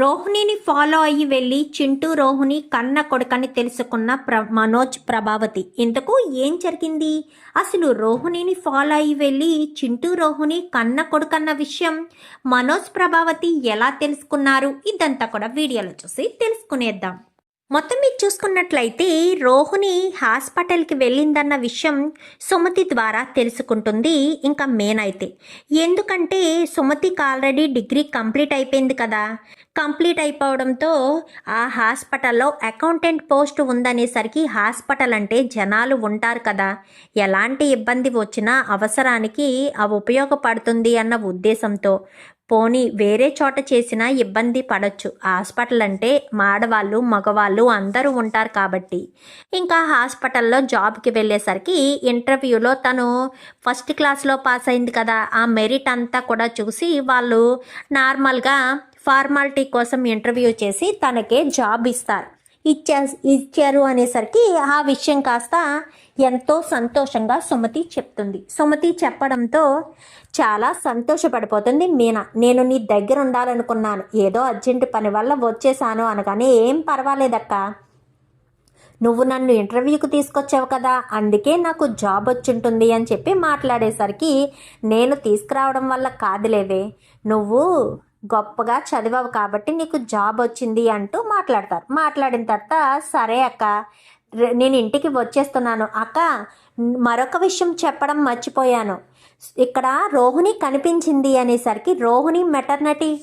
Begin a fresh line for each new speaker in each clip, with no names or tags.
రోహిణిని follow అయ్యి వెళ్ళి చింటూ రోహిణి కన్న కొడుకని తెలుసుకున్న ప్ర మనోజ్ ప్రభావతి. ఇంతకు ఏం జరిగింది? అసలు రోహిణిని ఫాలో అయ్యి వెళ్ళి చింటూ రోహిణి కన్న కొడుకన్న విషయం మనోజ్ ప్రభావతి ఎలా తెలుసుకున్నారు? ఇదంతా కూడా వీడియోలో చూసి తెలుసుకునేద్దాం. మొత్తం మీరు చూసుకున్నట్లయితే రోహిణి హాస్పిటల్కి వెళ్ళిందన్న విషయం సుమతి ద్వారా తెలుసుకుంటుంది ఇంకా మేనైతే ఎందుకంటే సుమతికి ఆల్రెడీ డిగ్రీ కంప్లీట్ అయిపోయింది కదా. కంప్లీట్ అయిపోవడంతో ఆ హాస్పిటల్లో అకౌంటెంట్ పోస్ట్ ఉందనేసరికి హాస్పిటల్ అంటే జనాలు ఉంటారు కదా. ఎలాంటి ఇబ్బంది వచ్చినా అవసరానికి అవి ఉపయోగపడుతుంది అన్న ఉద్దేశంతో. పోనీ వేరే చోట చేసినా ఇబ్బంది పడవచ్చు హాస్పిటల్ అంటే మాడవాళ్ళు మగవాళ్ళు అందరూ ఉంటారు కాబట్టి. ఇంకా హాస్పిటల్లో జాబ్కి వెళ్ళేసరికి ఇంటర్వ్యూలో తను ఫస్ట్ క్లాస్లో పాస్ అయింది కదా. ఆ మెరిట్ అంతా కూడా చూసి వాళ్ళు నార్మల్గా ఫార్మాలిటీ కోసం ఇంటర్వ్యూ చేసి తనకే జాబ్ ఇస్తారు. ఇచ్చా ఇచ్చారు అనేసరికి ఆ విషయం కాస్త ఎంతో సంతోషంగా సుమతి చెప్తుంది. సుమతి చెప్పడంతో చాలా సంతోషపడిపోతుంది మీనా. నేను నీ దగ్గర ఉండాలనుకున్నాను. ఏదో అర్జెంటు పని వల్ల వచ్చేసాను అనగానే ఏం పర్వాలేదక్క. నువ్వు నన్ను ఇంటర్వ్యూకి తీసుకొచ్చావు కదా. అందుకే నాకు జాబ్ వచ్చింటుంది అని చెప్పి మాట్లాడేసరికి నేను తీసుకురావడం వల్ల కాదులేవే. నువ్వు గొప్పగా చదివావు కాబట్టి నీకు జాబ్ వచ్చింది అంటూ మాట్లాడతారు. మాట్లాడిన తర్వాత సరే అక్క. నేను ఇంటికి వచ్చేస్తున్నాను. అక్క మరొక విషయం చెప్పడం మర్చిపోయాను. ఇక్కడ రోహిణి కనిపించింది అనేసరికి రోహిణి మెటర్నిటీ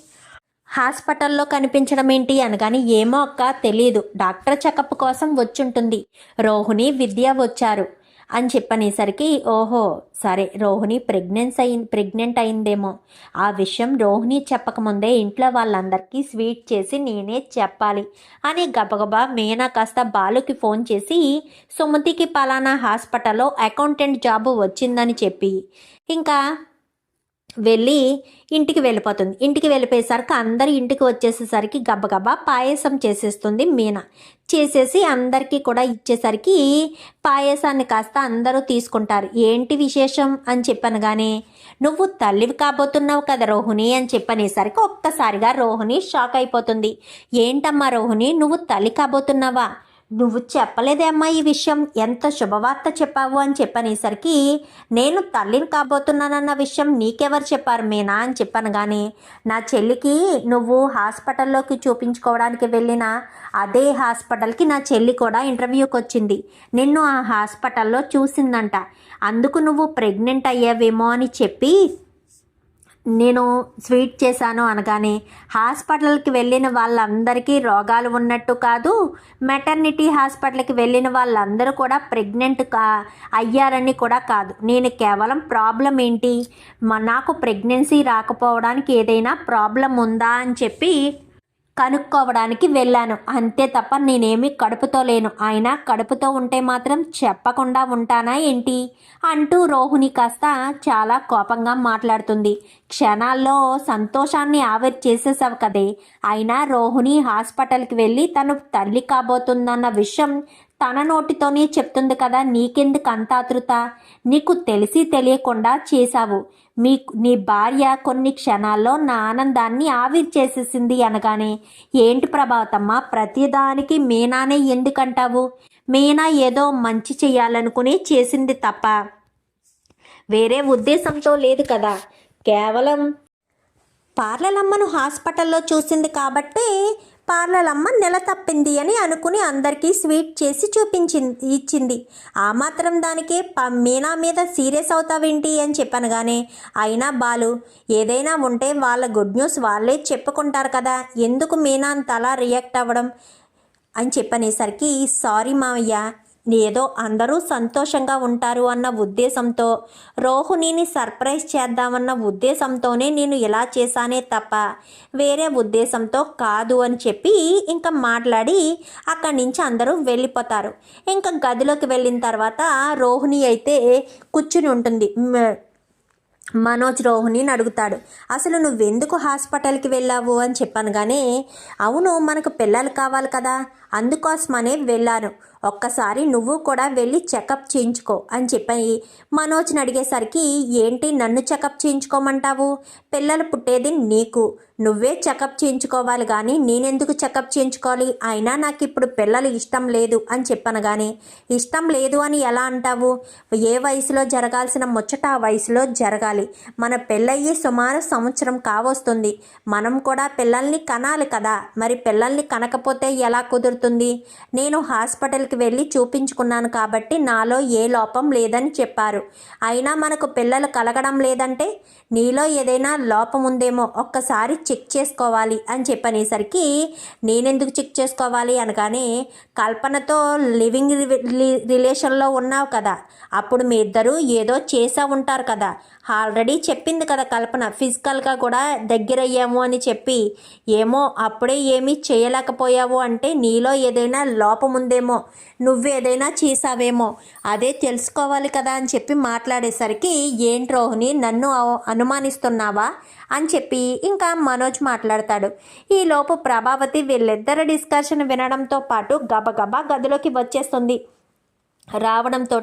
హాస్పిటల్లో కనిపించడం ఏంటి అనగాని ఏమో అక్క తెలియదు డాక్టర్ చెకప్ కోసం వచ్చుంటుంది. రోహిణి విద్య వచ్చారు. అని చెప్పనేసరికి ఓహో సరే రోహిణి ప్రెగ్నెన్స్ అయింది ప్రెగ్నెంట్ అయిందేమో. ఆ విషయం రోహిణి చెప్పకముందే ఇంట్లో వాళ్ళందరికీ స్వీట్ చేసి నేనే చెప్పాలి అని గబగబా మీనా కాస్త బాలుకి ఫోన్ చేసి సుమతికి పలానా హాస్పిటల్లో అకౌంటెంట్ జాబ్ వచ్చిందని చెప్పి. ఇంకా వెళ్ళి ఇంటికి వెళ్ళిపోతుంది. ఇంటికి వెళ్ళిపోయేసరికి అందరు ఇంటికి వచ్చేసేసరికి గబగబా పాయసం చేసేస్తుంది మీనా. చేసేసి అందరికీ కూడా ఇచ్చేసరికి పాయసాన్ని కాస్త అందరూ తీసుకుంటారు. ఏంటి విశేషం? అని చెప్పనగానే నువ్వు తల్లివి కాబోతున్నావు కదా రోహిణి అని చెప్పనేసరికి ఒక్కసారిగా రోహిణి షాక్ అయిపోతుంది. ఏంటమ్మా రోహిణి నువ్వు తల్లి కాబోతున్నావా? నువ్వు చెప్పలేదేమ్మా ఈ విషయం? ఎంత శుభవార్త చెప్పావు? అని చెప్పనేసరికి నేను తల్లిని కాబోతున్నానన్న విషయం నీకెవరు చెప్పారు? మీనా? అని చెప్పాను కానీ నా చెల్లికి నువ్వు హాస్పిటల్లోకి చూపించుకోవడానికి వెళ్ళిన అదే హాస్పిటల్కి నా చెల్లి కూడా ఇంటర్వ్యూకి వచ్చింది. నిన్ను ఆ హాస్పిటల్లో చూసిందంట. అందుకు నువ్వు ప్రెగ్నెంట్ అయ్యావేమో అని చెప్పి నేను స్వీట్ చేశాను అనగానే హాస్పిటల్కి వెళ్ళిన వాళ్ళందరికీ రోగాలు ఉన్నట్టు కాదు మెటర్నిటీ హాస్పిటల్కి వెళ్ళిన వాళ్ళందరూ కూడా ప్రెగ్నెంట్ కా అయ్యారని కూడా కాదు. నేను కేవలం ప్రాబ్లం ఏంటి? నాకు ప్రెగ్నెన్సీ రాకపోవడానికి ఏదైనా ప్రాబ్లం ఉందా అని చెప్పి కనుక్కోవడానికి వెళ్ళాను. అంతే తప్ప నేనేమి కడుపుతో లేను. అయినా కడుపుతో ఉంటే మాత్రం చెప్పకుండా ఉంటానా ఏంటి? అంటూ రోహిణి కాస్త చాలా కోపంగా మాట్లాడుతుంది. క్షణాల్లో సంతోషాన్ని ఆవిరి చేసేసావు కదే. అయినా రోహిణి హాస్పిటల్కి వెళ్ళి తను తల్లి కాబోతుందన్న విషయం తన నోటితోనే చెప్తుంది కదా నీకెందుకు అంత ఆతృత? నీకు తెలిసి తెలియకుండా చేశావు. మీ నీ భార్య కొన్ని క్షణాల్లో నా ఆనందాన్ని ఆవిరి చేసేసింది అనగానే ఏంటి ప్రభావతమ్మ ప్రతిదానికి మీనానే ఎందుకంటావు? మీనా ఏదో మంచి చేయాలనుకుని చేసింది తప్ప. వేరే ఉద్దేశంతో లేదు కదా. కేవలం పార్లలమ్మను హాస్పిటల్లో చూసింది కాబట్టి పార్లలమ్మ నెల తప్పింది అని అనుకుని అందరికీ స్వీట్ చేసి చూపించింది ఇచ్చింది. ఆ మాత్రం దానికే ప మీనా మీద సీరియస్ అవుతావేంటి అని చెప్పాను కానీ అయినా బాలు ఏదైనా ఉంటే వాళ్ళ గుడ్ న్యూస్ వాళ్ళే చెప్పుకుంటారు కదా ఎందుకు మీనా అంత అలా రియాక్ట్ అవ్వడం? అని చెప్పనేసరికి సారీ మావయ్య ఏదో అందరూ సంతోషంగా ఉంటారు అన్న ఉద్దేశంతో రోహిణిని సర్ప్రైజ్ చేద్దామన్న ఉద్దేశంతోనే నేను ఇలా చేశానే తప్ప వేరే ఉద్దేశంతో కాదు అని చెప్పి ఇంకా మాట్లాడి అక్కడి నుంచి అందరూ వెళ్ళిపోతారు. ఇంకా గదిలోకి వెళ్ళిన తర్వాత రోహిణి అయితే కూర్చుని ఉంటుంది. మనోజ్ రోహిణిని అడుగుతాడు అసలు నువ్వెందుకు హాస్పిటల్కి వెళ్ళావు? అని చెప్పాను కానీ అవును మనకు పిల్లలు కావాలి కదా. అందుకోసమనే వెళ్ళాను. ఒక్కసారి నువ్వు కూడా వెళ్ళి చెకప్ చేయించుకో అని చెప్పి మనోజ్ని అడిగేసరికి ఏంటి నన్ను చెకప్ చేయించుకోమంటావు? పిల్లలు పుట్టేది నీకు. నువ్వే చెకప్ చేయించుకోవాలి కానీ నేనెందుకు చెకప్ చేయించుకోవాలి? అయినా నాకు ఇప్పుడు పిల్లలు ఇష్టం లేదు అని చెప్పాను కానీ ఇష్టం లేదు అని ఎలా అంటావు? ఏ వయసులో జరగాల్సిన ముచ్చట ఆ వయసులో జరగాలి. మన పెళ్ళయ్యి సుమారు సంవత్సరం కావస్తుంది. మనం కూడా పిల్లల్ని కనాలి కదా. మరి పిల్లల్ని కనకపోతే ఎలా కుదురుతుంది? నేను హాస్పిటల్కి వెళ్ళి చూపించుకున్నాను కాబట్టి నాలో ఏ లోపం లేదని చెప్పారు. అయినా మనకు పిల్లలు కలగడం లేదంటే నీలో ఏదైనా లోపం ఉందేమో ఒక్కసారి చెక్ చేసుకోవాలి అని చెప్పనేసరికి నేనెందుకు చెక్ చేసుకోవాలి అనగానే కల్పనతో లివింగ్ రి- రిలేషన్లో ఉన్నావు కదా అప్పుడు మీ ఇద్దరు ఏదో చేసా ఉంటారు కదా. ఆల్రెడీ చెప్పింది కదా కల్పన ఫిజికల్గా కూడా దగ్గరయ్యాము అని చెప్పి. ఏమో అప్పుడే ఏమీ చేయలేకపోయావు అంటే నీలో ఏదైనా లోపం ఉందేమో నువ్వేదైనా చేసావేమో అదే తెలుసుకోవాలి కదా అని చెప్పి మాట్లాడేసరికి ఏంటి రోహిణి నన్ను అనుమానిస్తున్నావా? అని చెప్పి ఇంకా మనోజ్ మాట్లాడతాడు. ఈలోపు ప్రభావతి వీళ్ళిద్దరి డిస్కషన్ వినడంతో పాటు గబగబా గదిలోకి వచ్చేస్తుంది. రావడంతో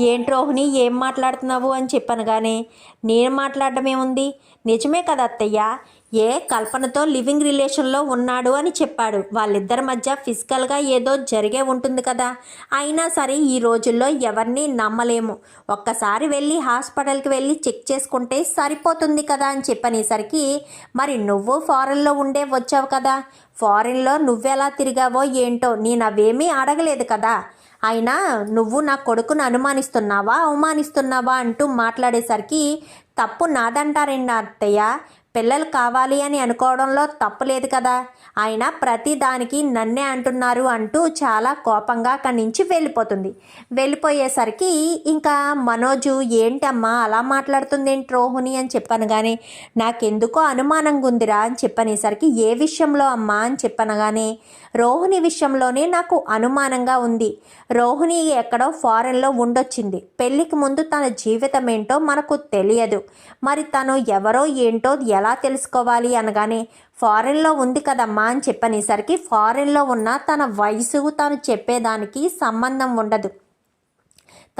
ఏంటి రోహిణి ఏం మాట్లాడుతున్నావు? అని చెప్పాను కానీ నేను మాట్లాడడం ఏముంది? నిజమే కదా అత్తయ్య ఏ కల్పనతో లివింగ్ రిలేషన్లో ఉన్నాడు అని చెప్పాడు. వాళ్ళిద్దరి మధ్య ఫిజికల్గా ఏదో జరిగే ఉంటుంది కదా. అయినా సరే ఈ రోజుల్లో ఎవరిని నమ్మలేము. ఒక్కసారి వెళ్ళి హాస్పిటల్కి వెళ్ళి చెక్ చేసుకుంటే సరిపోతుంది కదా అని చెప్పనేసరికి మరి నువ్వు ఫారెన్లో ఉండే వచ్చావు కదా. ఫారెన్లో నువ్వెలా తిరిగావో ఏంటో నేను అవేమీ అడగలేదు కదా. అయినా నువ్వు నా కొడుకును అనుమానిస్తున్నావా అవమానిస్తున్నావా? అంటూ మాట్లాడేసరికి తప్పు నాదంటారండి అత్తయ్య? పిల్లలు కావాలి అని అనుకోవడంలో తప్పులేదు కదా. ఆయన ప్రతి దానికి నన్నే అంటున్నారు అంటూ చాలా కోపంగా అక్కడి నుంచి వెళ్ళిపోతుంది. వెళ్ళిపోయేసరికి ఇంకా మనోజు ఏంటమ్మా అలా మాట్లాడుతుంది ఏంటి రోహిణి అని చెప్పాను కానీ నాకెందుకో అనుమానంగా ఉందిరా అని చెప్పనేసరికి ఏ విషయంలో అమ్మా అని చెప్పనగానే రోహిణి విషయంలోనే నాకు అనుమానంగా ఉంది. రోహిణి ఎక్కడో ఫారెన్లో ఉండొచ్చింది. పెళ్ళికి ముందు తన జీవితం ఏంటో మనకు తెలియదు. మరి తను ఎవరో ఏంటో ఎలా తెలుసుకోవాలి అనగానే ఫారెన్లో ఉంది కదమ్మా అని చెప్పనేసరికి ఫారెన్లో ఉన్న తన వయసు తను చెప్పేదానికి సంబంధం ఉండదు.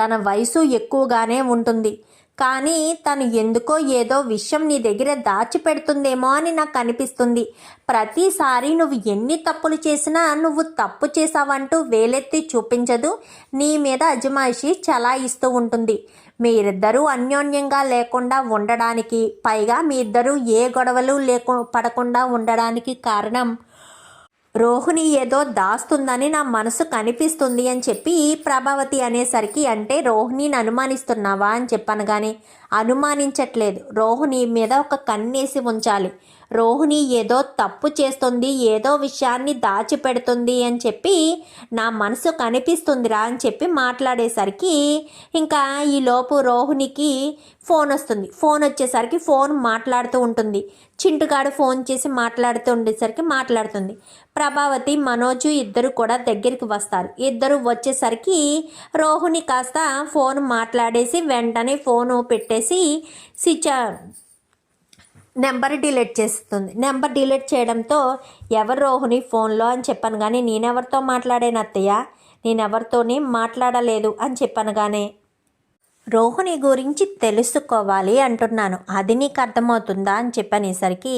తన వయసు ఎక్కువగానే ఉంటుంది. కానీ తను ఎందుకో ఏదో విషయం నీ దగ్గర దాచిపెడుతుందేమో అని నాకు అనిపిస్తుంది. ప్రతిసారి నువ్వు ఎన్ని తప్పులు చేసినా నువ్వు తప్పు చేసావంటూ వేలెత్తి చూపించదు. నీ మీద అజమాయిషి చలాయిస్తూ ఉంటుంది. మీరిద్దరూ అన్యోన్యంగా లేకుండా ఉండడానికి పైగా మీ ఇద్దరూ ఏ గొడవలు లేకు పడకుండా ఉండడానికి కారణం రోహిణి ఏదో దాస్తుందని నా మనసు కనిపిస్తుంది అని చెప్పి ప్రభావతి అనేసరికి అంటే రోహిణిని అనుమానిస్తున్నావా? అని చెప్పాను కానీ అనుమానించట్లేదు. రోహిణి మీద ఒక కన్నేసి ఉంచాలి. రోహిణి ఏదో తప్పు చేస్తుంది ఏదో విషయాన్ని దాచిపెడుతుంది అని చెప్పి నా మనసు కనిపిస్తుందిరా అని చెప్పి మాట్లాడేసరికి ఇంకా ఈలోపు రోహిణికి ఫోన్ వస్తుంది. ఫోన్ వచ్చేసరికి ఫోన్ మాట్లాడుతూ ఉంటుంది. చింటుగాడు ఫోన్ చేసి మాట్లాడుతూ ఉండేసరికి మాట్లాడుతుంది. ప్రభావతి మనోజు ఇద్దరు కూడా దగ్గరికి వస్తారు. ఇద్దరు వచ్చేసరికి రోహిణి కాస్త ఫోన్ మాట్లాడేసి వెంటనే ఫోను పెట్టేసి స్విచ్ నెంబర్ డిలీట్ చేస్తుంది. నెంబర్ డిలీట్ చేయడంతో ఎవరు రోహిణి ఫోన్లో అని చెప్పాను కానీ నేనెవరితో మాట్లాడాను అత్తయ్య? నేనెవరితోనే మాట్లాడలేదు అని చెప్పాను కానీ రోహిణి గురించి తెలుసుకోవాలి అంటున్నాను. అది నీకు అర్థమవుతుందా అని చెప్పనేసరికి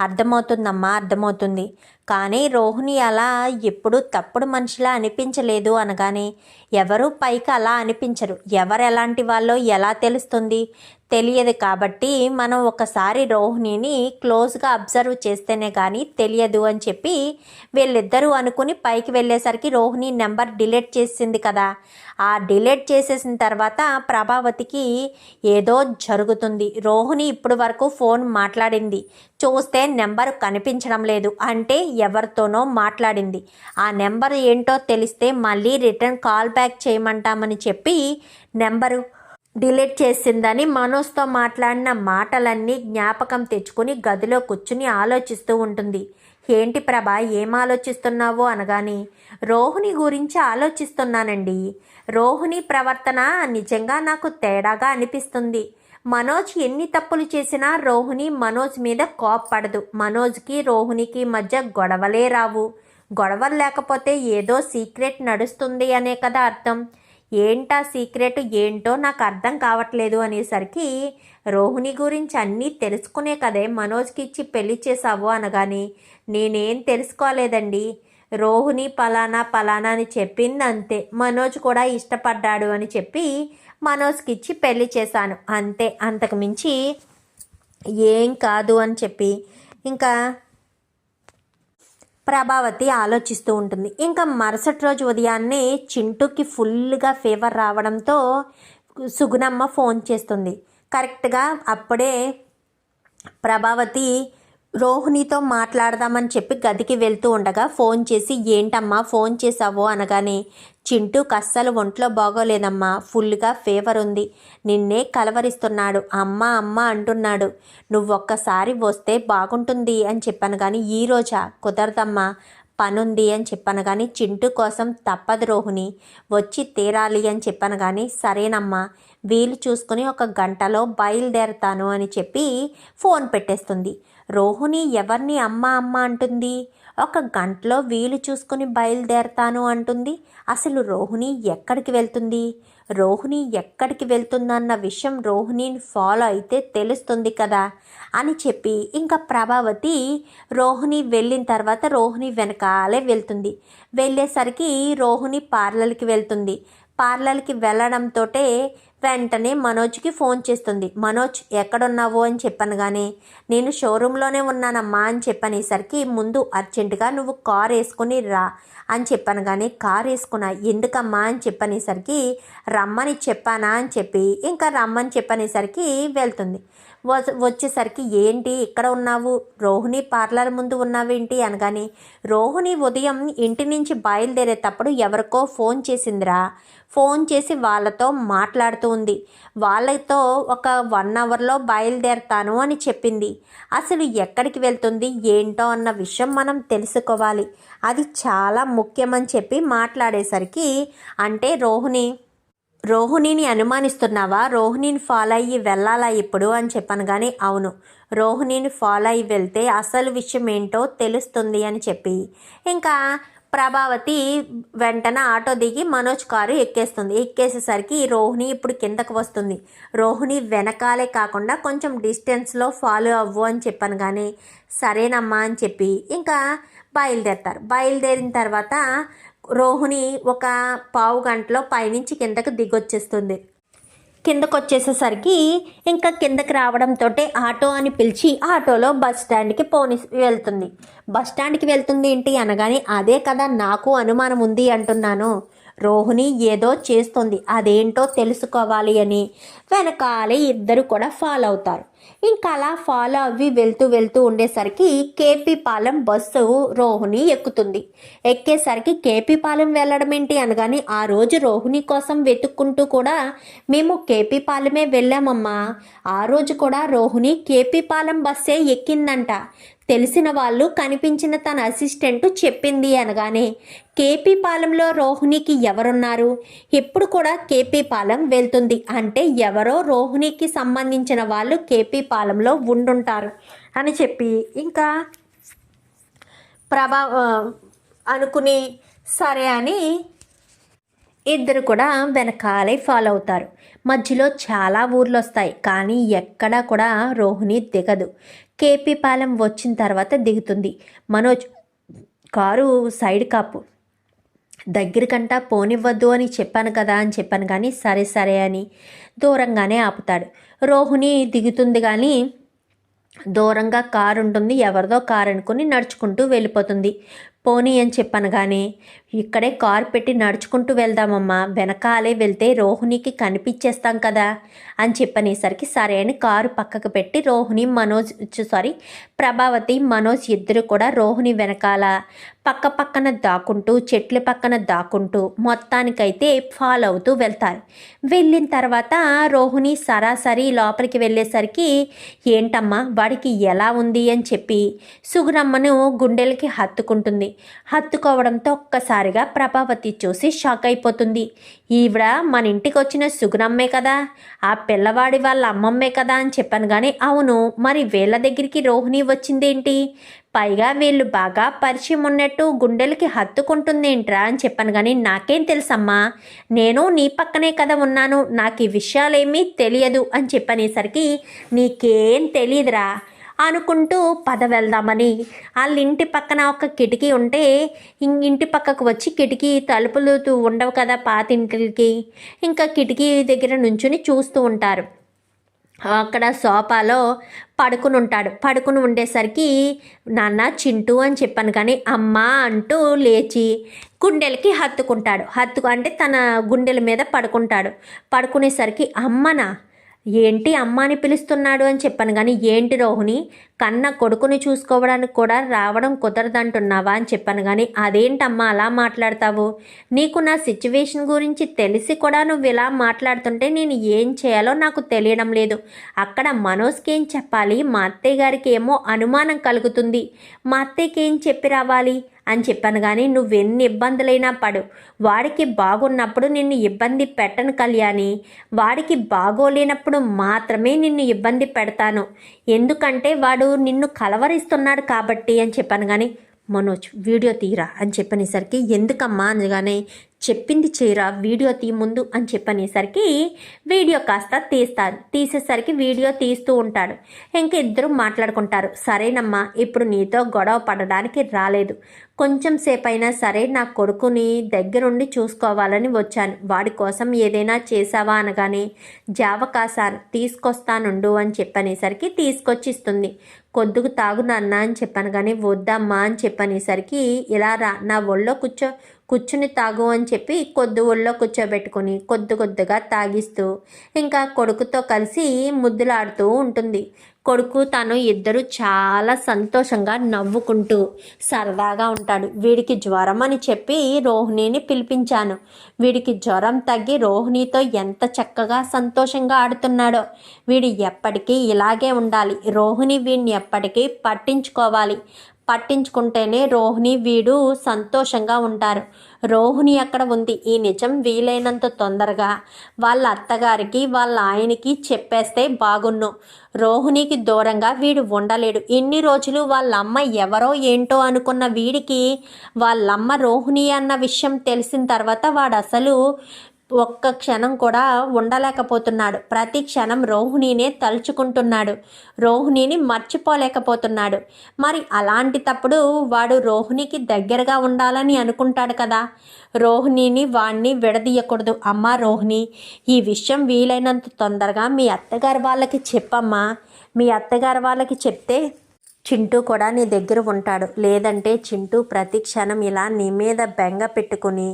అర్థమవుతుందమ్మా అర్థమవుతుంది. కానీ రోహిణి అలా ఎప్పుడు తప్పుడు మనిషిలా అనిపించలేదు అనగానే ఎవరు పైకి అలా అనిపించరు. ఎవరు ఎలాంటి వాళ్ళో ఎలా తెలుస్తుంది? తెలియదు కాబట్టి మనం ఒకసారి రోహిణిని క్లోజ్గా అబ్జర్వ్ చేస్తేనే కానీ తెలియదు అని చెప్పి వీళ్ళిద్దరూ అనుకుని పైకి వెళ్ళేసరికి రోహిణి నెంబర్ డిలీట్ చేసింది కదా. ఆ డిలీట్ చేసేసిన తర్వాత ప్రభావతికి ఏదో జరుగుతుంది. రోహిణి ఇప్పుడు వరకు ఫోన్ మాట్లాడింది. చూస్తే నెంబర్ కనిపించడం లేదు. అంటే ఎవరితోనో మాట్లాడింది. ఆ నెంబర్ ఏంటో తెలిస్తే మళ్ళీ రిటర్న్ కాల్ బ్యాక్ చేయమంటామని చెప్పి నెంబరు డిలీట్ చేసిందని మనోజ్తో మాట్లాడిన మాటలన్నీ జ్ఞాపకం తెచ్చుకుని గదిలో కూర్చుని ఆలోచిస్తూ ఉంటుంది. ఏంటి ప్రభ ఏం ఆలోచిస్తున్నావో అనగాని రోహిణి గురించి ఆలోచిస్తున్నానండి. రోహిణి ప్రవర్తన నిజంగా నాకు తేడాగా అనిపిస్తుంది. మనోజ్ ఎన్ని తప్పులు చేసినా రోహిణి మనోజ్ మీద కోప్పడదు. మనోజ్కి రోహిణికి మధ్య గొడవలే రావు. గొడవలు లేకపోతే ఏదో సీక్రెట్ నడుస్తుంది అనే కదా అర్థం. ఏంటా సీక్రెట్? ఏంటో నాకు అర్థం కావట్లేదు అనేసరికి రోహిణి గురించి అన్నీ తెలుసుకునే కదే మనోజ్కి ఇచ్చి పెళ్ళి చేసావు అనగాని నేనేం తెలుసుకోలేదండి. రోహిణి పలానా పలానా అని చెప్పింది అంతే మనోజ్ కూడా ఇష్టపడ్డాడు అని చెప్పి మనోజ్కి ఇచ్చి పెళ్ళి చేశాను. అంతే. అంతకు మించి ఏం కాదు అని చెప్పి. ఇంకా ప్రభావతి ఆలోచిస్తూ ఉంటుంది. ఇంకా మరుసటి రోజు ఉదయాన్నే చింటూకి ఫుల్గా ఫీవర్ రావడంతో సుగుణమ్మ ఫోన్ చేస్తుంది. కరెక్ట్గా అప్పుడే ప్రభావతి రోహిణితో మాట్లాడదామని చెప్పి గదికి వెళ్తూ ఉండగా ఫోన్ చేసి ఏంటమ్మా ఫోన్ చేసావు అనగానే చింటూ కస్సలు ఒంట్లో బాగోలేదమ్మా ఫుల్గా ఫీవర్ ఉంది నిన్నే కలవరిస్తున్నాడు అమ్మ అమ్మ అంటున్నాడు నువ్వు ఒక్కసారి వస్తే బాగుంటుంది అని చెప్పాను. కానీ ఈ రోజా? కుదరదమ్మా పనుంది అని చెప్పాను. కానీ చింటూ కోసం తప్పదు రోహిణి వచ్చి తీరాలి అని చెప్పాను. కానీ సరేనమ్మా వీలు చూసుకుని ఒక గంటలో బయలుదేరతాను అని చెప్పి ఫోన్ పెట్టేస్తుంది. రోహిణి ఎవరిని అమ్మ అమ్మ అంటుంది. ఒక గంటలో వీలు చూసుకుని బయలుదేరతాను అంటుంది. అసలు రోహిణి ఎక్కడికి వెళ్తుంది? రోహిణి ఎక్కడికి వెళ్తుందన్న విషయం రోహిణిని ఫాలో అయితే తెలుస్తుంది కదా అని చెప్పి ఇంకా ప్రభావతి రోహిణి వెళ్ళిన తర్వాత రోహిణి వెనకాలే వెళ్తుంది. వెళ్ళేసరికి రోహిణి పార్లర్కి వెళ్తుంది. పార్లర్కి వెళ్ళడంతో వెంటనే మనోజ్కి ఫోన్ చేస్తుంది. మనోజ్ ఎక్కడున్నావు? అని చెప్పాను కానీ నేను షోరూంలోనే ఉన్నానమ్మా అని చెప్పనేసరికి ముందు అర్జెంటుగా నువ్వు కార్ వేసుకుని రా అని చెప్పాను కానీ కార్ వేసుకున్నా ఎందుకమ్మా? అని చెప్పనేసరికి రమ్మని చెప్పానా? అని చెప్పి ఇంకా రమ్మని చెప్పనేసరికి వెళ్తుంది. వచ్చేసరికి ఏంటి ఇక్కడ ఉన్నావు? రోహిణి పార్లర్ ముందు ఉన్నావేంటి అనగానే రోహిణి ఉదయం ఇంటి నుంచి బయలుదేరేటప్పుడు ఎవరికో ఫోన్ చేసిందిరా. ఫోన్ చేసి వాళ్ళతో మాట్లాడుతూ ఉంది. వాళ్ళతో ఒక వన్ అవర్లో బయలుదేరతాను అని చెప్పింది. అసలు ఎక్కడికి వెళ్తుంది? ఏంటో అన్న విషయం మనం తెలుసుకోవాలి. అది చాలా ముఖ్యమని చెప్పి మాట్లాడేసరికి అంటే రోహిణి రోహిణిని అనుమానిస్తున్నావా? రోహిణిని ఫాలో అయ్యి వెళ్ళాలా ఇప్పుడు? అని చెప్పాను కానీ అవును. రోహిణిని ఫాలో అయ్యి వెళ్తే అసలు విషయం ఏంటో తెలుస్తుంది అని చెప్పి. ఇంకా ప్రభావతి వెంటనే ఆటో దిగి మనోజ్ కారు ఎక్కేస్తుంది. ఎక్కేసేసరికి రోహిణి ఇప్పుడు కిందకు వస్తుంది. రోహిణి వెనకాలే కాకుండా కొంచెం డిస్టెన్స్లో ఫాలో అవ్వు అని చెప్పాను కానీ సరేనమ్మా అని చెప్పి ఇంకా బయలుదేరతారు. బయలుదేరిన తర్వాత రోహిణి ఒక పావు గంటలో పైనుంచి కిందకు దిగొచ్చేస్తుంది. కిందకు వచ్చేసేసరికి ఇంకా కిందకి రావడంతో ఆటో అని పిలిచి ఆటోలో బస్ స్టాండ్కి పోని వెళ్తుంది. బస్ స్టాండ్కి వెళ్తుంది ఏంటి అనగానే అదే కదా నాకు అనుమానం ఉంది అంటున్నాను. రోహిణి ఏదో చేస్తుంది. అదేంటో తెలుసుకోవాలి అని వెనకాలే ఇద్దరు కూడా ఫాలో అవుతారు. ఇంకా అలా ఫాలో అవి వెళ్తూ వెళ్తూ ఉండేసరికి కేపీపాలెం బస్సు రోహిణి ఎక్కుతుంది. ఎక్కేసరికి కేపీపాలెం వెళ్ళడం ఏంటి అనగానే ఆ రోజు రోహిణి కోసం వెతుక్కుంటూ కూడా మేము కేపీపాలెమే వెళ్ళామమ్మా. ఆ రోజు కూడా రోహిణి కేపీపాలెం బస్సే ఎక్కిందంట. తెలిసిన వాళ్ళు కనిపించిన తన అసిస్టెంట్ చెప్పింది అనగానే కేపీ పాలెంలో రోహిణికి ఎవరున్నారు? ఎప్పుడు కూడా కేపీ పాలెం వెళ్తుంది. అంటే ఎవరో రోహిణికి సంబంధించిన వాళ్ళు కేపీ పాలెంలో ఉండుంటారు అని చెప్పి ఇంకా ప్రభా అనుకుని సరే అని ఇద్దరు కూడా వెనకాలే ఫాలో అవుతారు. మధ్యలో చాలా ఊర్లు వస్తాయి కానీ ఎక్కడా కూడా రోహిణి దిగదు. కేపీ పాలెం వచ్చిన తర్వాత దిగుతుంది. మనోజ్ కారు సైడ్ కాపు. దగ్గరికంట పోనివ్వద్దు అని చెప్పాను కదా అని చెప్పాను కానీ సరే సరే అని దూరంగానే ఆపుతాడు. రోహిణి దిగుతుంది కానీ దూరంగా కారు ఉంటుంది. ఎవరిదో కారు అనుకుని నడుచుకుంటూ వెళ్ళిపోతుంది. పోనీ అని చెప్పాను కానీ ఇక్కడే కారు పెట్టి నడుచుకుంటూ వెళ్దామమ్మా. వెనకాలే వెళ్తే రోహిణికి కనిపించేస్తాం కదా అని చెప్పనేసరికి సరే అని కారు పక్కకు పెట్టి రోహిణి మనోజ్ సారీ ప్రభావతి మనోజ్ ఇద్దరు కూడా రోహిణి వెనకాల పక్క పక్కన దాక్కుంటూ చెట్ల పక్కన దాక్కుంటూ మొత్తానికైతే ఫాలో అవుతూ వెళ్తారు. వెళ్ళిన తర్వాత రోహిణి సరాసరి లోపలికి వెళ్ళేసరికి ఏంటమ్మా వాడికి ఎలా ఉంది? అని చెప్పి సుగురమ్మను గుండెలకి హత్తుకుంటుంది. హత్తుకోవడంతో ఒక్కసారిగా ప్రభావతి చూసి షాక్ అయిపోతుంది. ఈవిడ మన ఇంటికి వచ్చిన సుగుణమ్మే కదా ఆ పిల్లవాడి వాళ్ళ అమ్మమ్మే కదా అని చెప్పాను కానీ అవును మరి వీళ్ళ దగ్గరికి రోహిణి వచ్చిందేంటి? పైగా వీళ్ళు బాగా పరిచయం ఉన్నట్టు గుండెలకి హత్తుకుంటుందేంట్రా అని చెప్పాను కానీ నాకేం తెలుసమ్మా? నేను నీ పక్కనే కదా ఉన్నాను నాకు ఈ విషయాలేమీ తెలియదు అని చెప్పనేసరికి నీకేం తెలియదురా అనుకుంటూ పద వెళ్దామని. వాళ్ళ ఇంటి పక్కన ఒక కిటికీ ఉంటే ఇంటి పక్కకు వచ్చి కిటికీ తలుపులుతూ ఉండవు కదా పాత ఇంటికి ఇంకా కిటికీ దగ్గర నుంచుని చూస్తూ ఉంటారు. అక్కడ సోఫాలో పడుకుని ఉంటాడు. పడుకుని ఉండేసరికి నాన్న చింటూ అని చెప్పాను కానీ అమ్మ అంటూ లేచి గుండెలకి హత్తుకుంటాడు. హత్తుకు అంటే తన గుండెల మీద పడుకుంటాడు. పడుకునేసరికి అమ్మనా ఏంటి అమ్మ అని పిలుస్తున్నాడు అని చెప్పాను కానీ ఏంటి రోహిణి? కన్న కొడుకుని చూసుకోవడానికి కూడా రావడం కుదరదంటున్నావా అని చెప్పాను కానీ అదేంటమ్మా అలా మాట్లాడతావు? నీకు నా సిచ్యువేషన్ గురించి తెలిసి కూడా నువ్వు ఇలా మాట్లాడుతుంటే నేను ఏం చేయాలో నాకు తెలియడం లేదు. అక్కడ మనోజ్కి ఏం చెప్పాలి? మా అత్తయ్య గారికి ఏమో అనుమానం కలుగుతుంది. మా అత్తయ్యకి ఏం చెప్పి రావాలి? అని చెప్పాను. కానీ నువ్వెన్ని ఇబ్బందులైనా పడు. వాడికి బాగున్నప్పుడు నిన్ను ఇబ్బంది పెట్టను కళ్యాణి. వాడికి బాగోలేనప్పుడు మాత్రమే నిన్ను ఇబ్బంది పెడతాను. ఎందుకంటే వాడు నిన్ను కలవరిస్తున్నాడు కాబట్టి అని చెప్పాను. కానీ మనోజ్ వీడియో తీరా అని చెప్పనేసరికి ఎందుకమ్మా? అనగానే చెప్పింది చేయరా వీడియో తీ ముందు అని చెప్పనేసరికి వీడియో కాస్త తీస్తారు తీసేసరికి వీడియో తీస్తూ ఉంటాడు. ఇంక ఇద్దరు మాట్లాడుకుంటారు. సరేనమ్మా ఇప్పుడు నీతో గొడవ పడడానికి రాలేదు. కొంచెం సేపైనా సరే నా కొడుకుని దగ్గరుండి చూసుకోవాలని వచ్చాను. వాడి కోసం ఏదైనా చేసావా అనగానే జావకాసాను తీసుకొస్తానుండు అని చెప్పనేసరికి తీసుకొచ్చి ఇస్తుంది కొద్దుకు తాగు నాన్న అని చెప్పాను కానీ వద్దమ్మా అని చెప్పనేసరికి ఇలా రా నా ఒళ్ళో కూర్చో కూర్చుని తాగు అని చెప్పి కొద్ది ఒళ్ళో కూర్చోబెట్టుకొని కొద్ది కొద్దిగా తాగిస్తూ ఇంకా కొడుకుతో కలిసి ముద్దులాడుతూ ఉంటుంది. కొడుకు తను ఇద్దరు చాలా సంతోషంగా నవ్వుకుంటూ సరదాగా ఉంటాడు. వీడికి జ్వరం అని చెప్పి రోహిణిని పిలిపించాను. వీడికి జ్వరం తగ్గి రోహిణితో ఎంత చక్కగా సంతోషంగా ఆడుతున్నాడో. వీడు ఎప్పటికీ ఇలాగే ఉండాలి. రోహిణి వీడిని ఎప్పటికీ పట్టించుకోవాలి. పట్టించుకుంటేనే రోహిణి వీడు సంతోషంగా ఉంటారు. రోహిణి అక్కడ ఉంది. ఈ నిజం వీలైనంత తొందరగా. వాళ్ళ అత్తగారికి వాళ్ళ ఆయనకి చెప్పేస్తే బాగున్ను. రోహిణికి దూరంగా వీడు ఉండలేడు. ఇన్ని రోజులు వాళ్ళమ్మ ఎవరో ఏంటో అనుకున్న వీడికి వాళ్ళమ్మ రోహిణి అన్న విషయం తెలిసిన తర్వాత వాడు అసలు ఒక్క క్షణం కూడా ఉండలేకపోతున్నాడు. ప్రతి క్షణం రోహిణినే తలుచుకుంటున్నాడు. రోహిణిని మర్చిపోలేకపోతున్నాడు. మరి అలాంటి తప్పుడు వాడు రోహిణికి దగ్గరగా ఉండాలని అనుకుంటాడు కదా? రోహిణిని వాణ్ణి విడదీయకూడదు. అమ్మా రోహిణి ఈ విషయం వీలైనంత తొందరగా మీ అత్తగారు వాళ్ళకి చెప్పమ్మా. మీ అత్తగారు వాళ్ళకి చెప్తే చింటూ కూడా నీ దగ్గర ఉంటాడు. లేదంటే చింటూ ప్రతి క్షణం ఇలా నీ మీద బెంగ పెట్టుకుని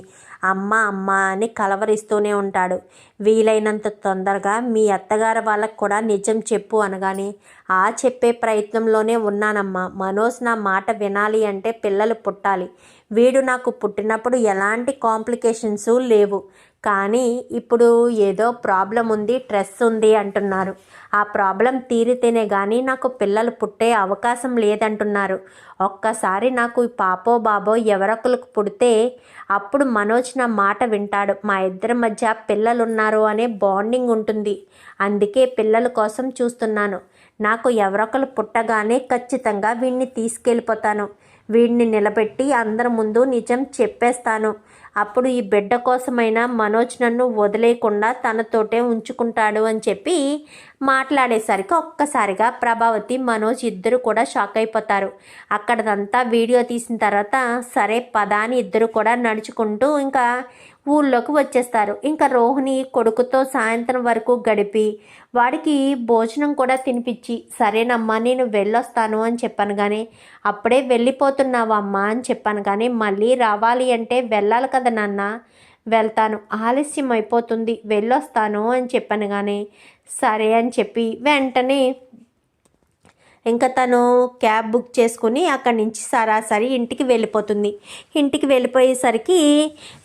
అమ్మ అమ్మ అని కలవరిస్తూనే ఉంటాడు. వీలైనంత తొందరగా మీ అత్తగారు వాళ్ళకు కూడా నిజం చెప్పు అనగానే ఆ చెప్పే ప్రయత్నంలోనే ఉన్నానమ్మా. మనోజ్ నా మాట వినాలి అంటే పిల్లలు పుట్టాలి. వీడు నాకు పుట్టినప్పుడు ఎలాంటి కాంప్లికేషన్స్ లేవు. కానీ ఇప్పుడు ఏదో ప్రాబ్లం ఉంది స్ట్రెస్ ఉంది అంటున్నారు. ఆ ప్రాబ్లం తీరితేనే కానీ నాకు పిల్లలు పుట్టే అవకాశం లేదంటున్నారు. ఒక్కసారి నాకు పాపో బాబో ఎవరొకరికి పుడితే అప్పుడు మనోజ్ నా మాట వింటాడు. మా ఇద్దరి మధ్య పిల్లలున్నారు అనే బాండింగ్ ఉంటుంది. అందుకే పిల్లల కోసం చూస్తున్నాను. నాకు ఎవరొకరు పుట్టగానే ఖచ్చితంగా వీడిని తీసుకెళ్ళిపోతాను. వీడిని నిలబెట్టి అందరి ముందు నిజం చెప్పేస్తాను. అప్పుడు ఈ బిడ్డ కోసమైనా మనోజ్ నన్ను వదిలేయకుండా తనతోటే ఉంచుకుంటాడు అని చెప్పి మాట్లాడేసరికి ఒక్కసారిగా ప్రభావతి మనోజ్ ఇద్దరు కూడా షాక్ అయిపోతారు. అక్కడదంతా వీడియో తీసిన తర్వాత సరే పదాని ఇద్దరు కూడా నడుచుకుంటూ ఇంకా ఊళ్ళోకి వచ్చేస్తారు. ఇంకా రోహిణి కొడుకుతో సాయంత్రం వరకు గడిపి వాడికి భోజనం కూడా తినిపించి సరేనమ్మా నేను వెళ్ళొస్తాను అని చెప్పాను కానీ అప్పుడే వెళ్ళిపోతున్నావమ్మా అని చెప్పాను కానీ మళ్ళీ రావాలి అంటే వెళ్ళాలి కదా నాన్న వెళ్తాను. ఆలస్యం అయిపోతుంది వెళ్ళొస్తాను అని చెప్పాను కానీ సరే అని చెప్పి వెంటనే ఇంకా తను క్యాబ్ బుక్ చేసుకుని అక్కడి నుంచి సరాసరి ఇంటికి వెళ్ళిపోతుంది. ఇంటికి వెళ్ళిపోయేసరికి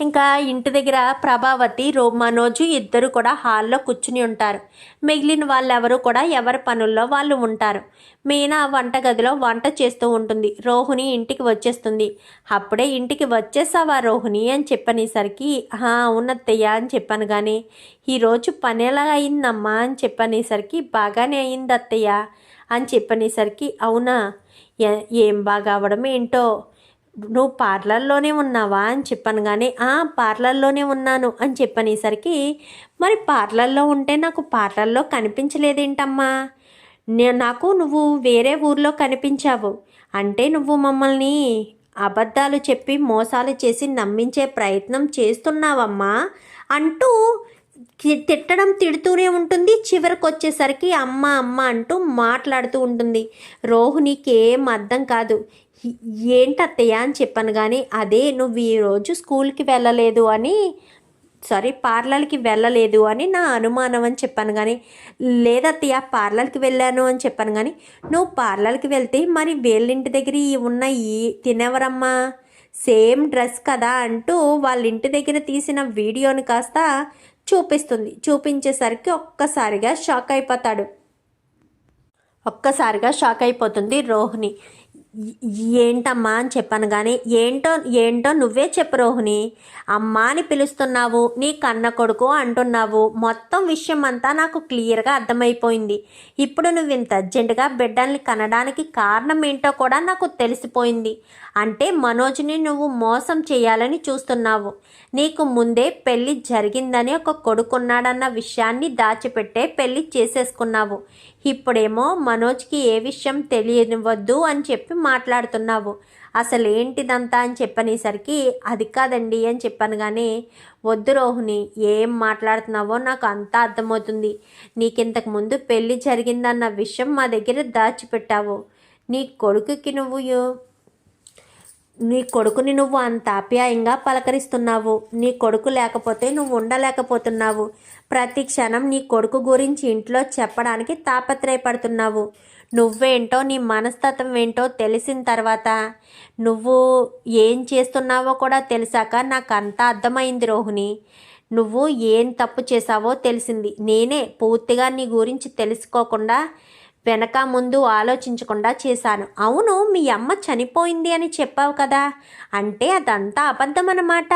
ఇంకా ఇంటి దగ్గర ప్రభావతి రో మనోజు ఇద్దరు కూడా హాల్లో కూర్చుని ఉంటారు. మిగిలిన వాళ్ళెవరు కూడా ఎవరి పనుల్లో వాళ్ళు ఉంటారు. మీనా వంటగదిలో వంట చేస్తూ ఉంటుంది. రోహిణి ఇంటికి వచ్చేస్తుంది. అప్పుడే ఇంటికి వచ్చేసావా రోహిణి అని చెప్పనేసరికి అవునత్తయ్య అని చెప్పాను కానీ ఈరోజు పని ఎలా అయిందమ్మా అని చెప్పనేసరికి బాగానే అయింది అత్తయ్య అని చెప్పనేసరికి అవునా? ఏం బాగా అవడం ఏంటో? నువ్వు పార్లర్లోనే ఉన్నావా అని చెప్పాను కానీ ఆ పార్లర్లోనే ఉన్నాను అని చెప్పనేసరికి మరి పార్లర్లో ఉంటే నాకు పార్లర్లో కనిపించలేదేంటమ్మా? నాకు నువ్వు వేరే ఊర్లో కనిపించావు. అంటే నువ్వు మమ్మల్ని అబద్ధాలు చెప్పి మోసాలు చేసి నమ్మించే ప్రయత్నం చేస్తున్నావమ్మా అంటూ తిట్టడం తిడుతూనే ఉంటుంది. చివరికి వచ్చేసరికి అమ్మ అమ్మ అంటూ మాట్లాడుతూ ఉంటుంది. రోహిణికి ఏం అర్థం కాదు. ఏంటత్తయ్య అని చెప్పాను కానీ అదే నువ్వు ఈరోజు స్కూల్కి వెళ్ళలేదు అని సారీ పార్లర్కి వెళ్ళలేదు అని నా అనుమానం అని చెప్పాను కానీ లేదత్తయ్య పార్లర్కి వెళ్ళాను అని చెప్పాను కానీ నువ్వు పార్లర్కి వెళ్తే మరి వేళ్ళింటి దగ్గర ఈ ఉన్న ఈ తినవరమ్మా? సేమ్ డ్రెస్ కదా అంటూ వాళ్ళ ఇంటి దగ్గర తీసిన వీడియోని కాస్త చూపిస్తుంది. చూపించేసరికి ఒక్కసారిగా షాక్ అయిపోతాడు. ఒక్కసారిగా షాక్ అయిపోతుంది రోహిణి. ఏంటమ్మా అని చెప్పాను కానీ ఏంటో ఏంటో నువ్వే చెప్పు రోహిణి. అమ్మా అని పిలుస్తున్నావు నీ కన్న కొడుకు అంటున్నావు మొత్తం విషయం అంతా నాకు క్లియర్గా అర్థమైపోయింది. ఇప్పుడు నువ్వు ఇంత అర్జెంటుగా బిడ్డల్ని కనడానికి కారణం ఏంటో కూడా నాకు తెలిసిపోయింది. అంటే మనోజ్ని నువ్వు మోసం చేయాలని చూస్తున్నావు. నీకు ముందే పెళ్ళి జరిగిందని ఒక కొడుకున్నాడన్న విషయాన్ని దాచిపెట్టే పెళ్ళి చేసేసుకున్నావు. ఇప్పుడేమో మనోజ్కి ఏ విషయం తెలియనివ్వద్దు అని చెప్పి మాట్లాడుతున్నావు. అసలు ఏంటిదంతా అని చెప్పనేసరికి అది కాదండి అని చెప్పాను కానీ వద్దు రోహిణి ఏం మాట్లాడుతున్నావో నాకు అంతా అర్థమవుతుంది. నీకింతకు ముందు పెళ్ళి జరిగిందన్న విషయం మా దగ్గర దాచిపెట్టావు. నీ కొడుకుకి నువ్వు నీ కొడుకుని నువ్వు అంత ఆప్యాయంగా పలకరిస్తున్నావు. నీ కొడుకు లేకపోతే నువ్వు ఉండలేకపోతున్నావు. ప్రతి క్షణం నీ కొడుకు గురించి ఇంట్లో చెప్పడానికి తాపత్రయపడుతున్నావు. నువ్వేంటో నీ మనస్తత్వం ఏంటో తెలిసిన తర్వాత నువ్వు ఏం చేస్తున్నావో కూడా తెలిసాక నాకు అంతా అర్థమైంది రోహిణి. నువ్వు ఏం తప్పు చేసావో తెలిసింది. నేనే పూర్తిగా నీ గురించి తెలుసుకోకుండా వెనక ముందు ఆలోచించకుండా చేశాను. అవును మీ అమ్మ చనిపోయింది అని చెప్పావు కదా. అంటే అదంతా అబద్ధం అన్నమాట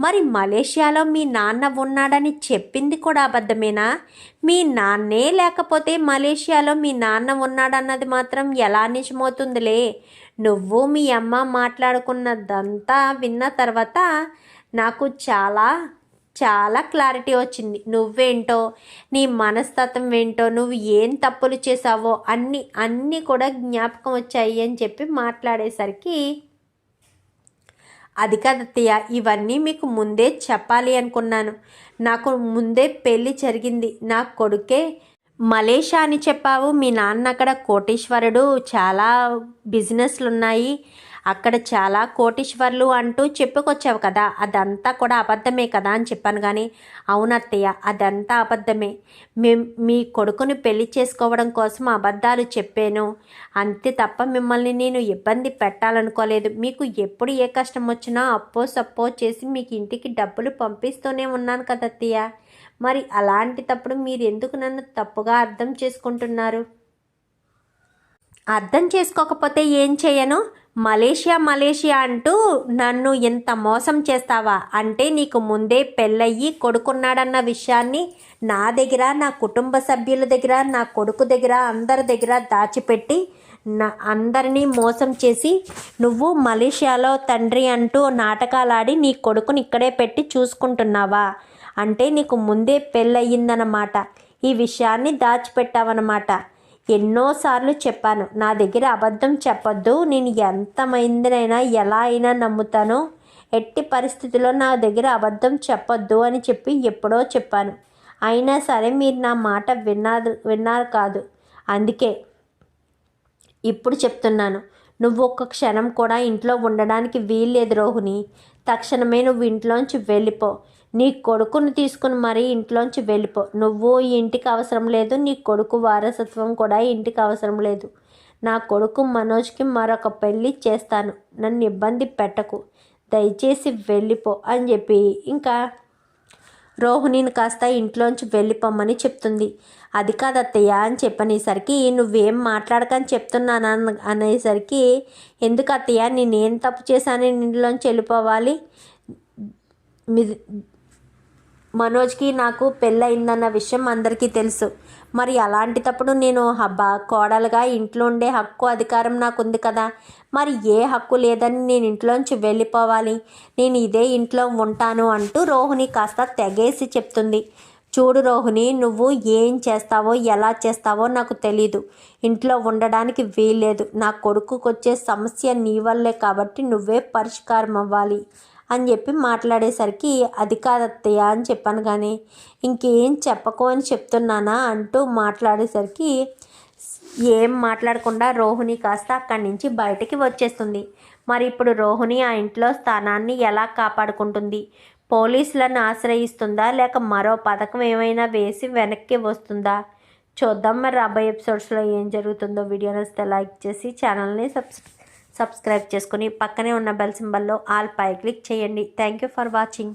మరి మలేషియాలో మీ నాన్న ఉన్నాడని చెప్పింది కూడా అబద్ధమేనా? మీ నాన్నే లేకపోతే మలేషియాలో మీ నాన్న ఉన్నాడన్నది మాత్రం ఎలా నిజమవుతుందిలే? నువ్వు మీ అమ్మ మాట్లాడుకున్నదంతా విన్న తర్వాత నాకు చాలా చాలా క్లారిటీ వచ్చింది. నువ్వేంటో నీ మనస్తత్వం ఏంటో నువ్వు ఏం తప్పులు చేసావో అన్నీ అన్నీ కూడా జ్ఞాపకం వచ్చాయి అని చెప్పి మాట్లాడేసరికి అది కాదత్తయ్య ఇవన్నీ మీకు ముందే చెప్పాలి అనుకున్నాను. నాకు ముందే పెళ్ళి జరిగింది. నా కొడుకే మలేషియా అని చెప్పావు. మీ నాన్న అక్కడ కోటీశ్వరుడు. చాలా బిజినెస్లు ఉన్నాయి. అక్కడ చాలా కోటీశ్వర్లు అంటూ చెప్పుకొచ్చావు కదా. అదంతా కూడా అబద్ధమే కదా అని చెప్పాను కానీ అవునత్తయ్య అదంతా అబద్ధమే. మేం మీ కొడుకుని పెళ్ళి చేసుకోవడం కోసం అబద్ధాలు చెప్పాను. అంతే తప్ప మిమ్మల్ని నేను ఇబ్బంది పెట్టాలనుకోలేదు. మీకు ఎప్పుడు ఏ కష్టం వచ్చినా అప్పో సప్పో చేసి మీకు ఇంటికి డబ్బులు పంపిస్తూనే ఉన్నాను కదా అత్తయ్య. మరి అలాంటి తప్పుడు మీరు ఎందుకు నన్ను తప్పుగా అర్థం చేసుకుంటున్నారు? అర్థం చేసుకోకపోతే ఏం చేయను? మలేషియా మలేషియా అంటూ నన్ను ఇంత మోసం చేస్తావా? అంటే నీకు ముందే పెళ్ళయ్యి కొడుకున్నాడన్న విషయాన్ని నా దగ్గర నా కుటుంబ సభ్యుల దగ్గర నా కొడుకు దగ్గర అందరి దగ్గర దాచిపెట్టి నా అందరినీ మోసం చేసి నువ్వు మలేషియాలో తండ్రి అంటూ నాటకాలాడి నీ కొడుకుని ఇక్కడే పెట్టి చూసుకుంటున్నావా? అంటే నీకు ముందే పెళ్ళయిందన్నమాట ఈ విషయాన్ని దాచిపెట్టావన్నమాట. ఎన్నోసార్లు చెప్పాను. నా దగ్గర అబద్ధం చెప్పొద్దు. నేను ఎంతమందినైనా ఎలా అయినా నమ్ముతాను. ఎట్టి పరిస్థితుల్లో నా దగ్గర అబద్ధం చెప్పొద్దు అని చెప్పి ఎప్పుడో చెప్పాను. అయినా సరే మీరు నా మాట విన్నారు విన్నారు కాదు. అందుకే ఇప్పుడు చెప్తున్నాను. నువ్వు ఒక్క క్షణం కూడా ఇంట్లో ఉండడానికి వీల్లేదు రోహిణి. తక్షణమే నువ్వు ఇంట్లోంచి వెళ్ళిపో. నీ కొడుకును తీసుకుని మరీ ఇంట్లోంచి వెళ్ళిపో. నువ్వు ఈ ఇంటికి అవసరం లేదు. నీ కొడుకు వారసత్వం కూడా ఇంటికి అవసరం లేదు. నా కొడుకు మనోజ్కి మరొక పెళ్ళి చేస్తాను. నన్ను ఇబ్బంది పెట్టకు. దయచేసి వెళ్ళిపో అని చెప్పి ఇంకా రోహిణిని కాస్త ఇంట్లోంచి వెళ్ళిపోమ్మని చెప్తుంది. అది కాదత్తయ్య అని చెప్పనేసరికి నువ్వేం మాట్లాడకని చెప్తున్నాను? అనేసరికి ఎందుకు అత్తయ్య? నేనేం తప్పు చేశాను? ఇంట్లోంచి వెళ్ళిపోవాలి? మనోజ్కి నాకు పెళ్ళయిందన్న విషయం అందరికీ తెలుసు. మరి అలాంటిటప్పుడు నేను హబ్బా కోడలుగా ఇంట్లో ఉండే హక్కు అధికారం నాకు ఉంది కదా. మరి ఏ హక్కు లేదని నేను ఇంట్లోంచి వెళ్ళిపోవాలి. నేను ఇదే ఇంట్లో ఉంటాను అంటూ రోహిణి కాస్త తెగేసి చెప్తుంది. చూడు రోహిణి నువ్వు ఏం చేస్తావో ఎలా చేస్తావో నాకు తెలీదు. ఇంట్లో ఉండడానికి వీల్లేదు. నా కొడుకుకొచ్చే సమస్య నీ వల్లే కాబట్టి నువ్వే పరిష్కారం అవ్వాలి అని చెప్పి మాట్లాడేసరికి అది కాదత్తయ్య అని చెప్పాను కానీ ఇంకేం చెప్పకు అని చెప్తున్నానా? అంటూ మాట్లాడేసరికి ఏం మాట్లాడకుండా రోహిణి కాస్త అక్కడి నుంచి బయటికి వచ్చేస్తుంది. మరి ఇప్పుడు రోహిణి ఆ ఇంట్లో స్థానాన్ని ఎలా కాపాడుకుంటుంది? పోలీసులను ఆశ్రయిస్తుందా? లేక మరో పథకం ఏమైనా వేసి వెనక్కి వస్తుందా? చూద్దాం మరి రాబోయే ఎపిసోడ్స్లో ఏం జరుగుతుందో. వీడియో నచ్చితే లైక్ చేసి ఛానల్ని సబ్స్క్రైబ్ సబ్స్క్రైబ్ చేసుకుని పక్కనే ఉన్న బెల్ సింబల్లో ఆల్ పై క్లిక్ చేయండి. Thank you for watching.